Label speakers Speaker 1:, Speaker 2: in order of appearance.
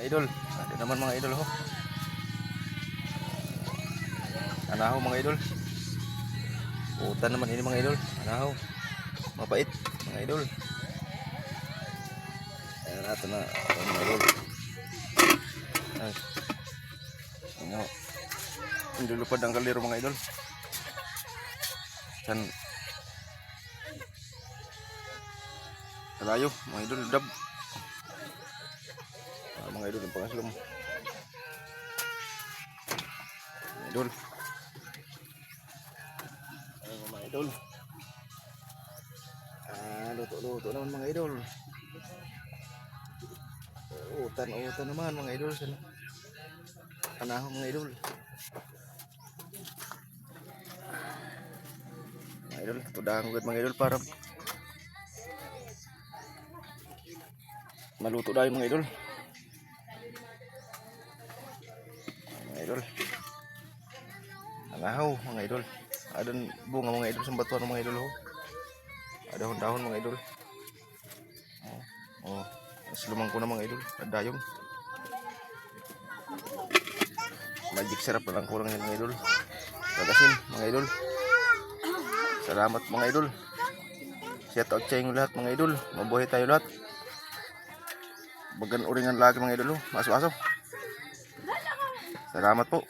Speaker 1: Idol, ano naman mga idol ho? Anaho mga idol. Utan naman ini mga idol. Anaho. Mapait mga idol. Ayan natin na ito mga idol. Ay. Ano? Hindi lupad ang kaliro mga idol. San Kalayo, mga idol, dab. Idol, yung pangaslom. Mga idol. Ayun, mga idol. Ah, luto-luto naman mga idol. Utan-utan naman mga idol. Sana. Panahon mga idol. Mga idol, tudahan ko mga idol para maluto dahil mga idol. Idol. Angahaw mga idol. Adon bunga mga idol sa batuan mga idol ho. Ada dahon mga idol. Oh, oh. Silumang ko na mga idol. Adayong. Magic sarap na lang kurang yan mga idol. Kagasin mga idol. Salamat mga idol. Shout out sa inyo lahat mga idol. Mabuhay tayo lahat. Bagan uringan lagi mga idol. oh. Maso-aso. Salamat po.